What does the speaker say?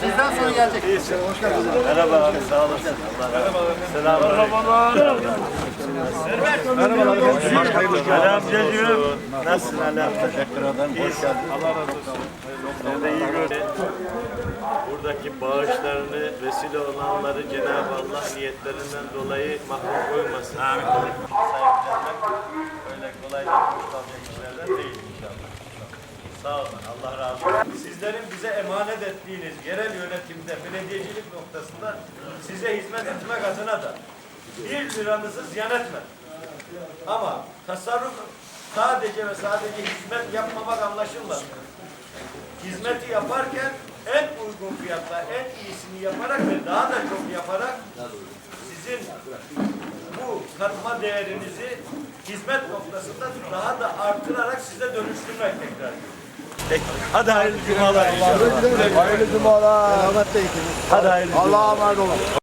Sizden sonra gelecek. Merhaba abi sağ olasın. Selamlar. Ali amcacığım. Nasılsın Ali amca? Teşekkür ederim. Hoş geldin. Allah razı olsun. Seni de iyi gördüm. Buradaki bağışlarını vesile olanları Cenab-ı Allah niyetlerinden dolayı mahrum koymasın. Amin. Sahiplenmek öyle kolay kurtulacak işlerden değil inşallah. Sağ olun. Allah razı olsun. Sizlerin bize emanet ettiğiniz yerel yönetimde, belediyecilik noktasında size hizmet etmek adına da bir liranızı ziyan etme. Ama tasarruf sadece ve sadece hizmet yapmamak anlaşılmaz. Hizmeti yaparken en uygun fiyatla en iyisini yaparak ve daha da çok yaparak sizin bu katma değerinizi hizmet noktasında daha da artırarak size dönüştürmek tekrar. Peki. Hadi hayırlı cumalar inşallah. Hayırlı cumalar. Hadi hayırlı Allah'a emanet olun.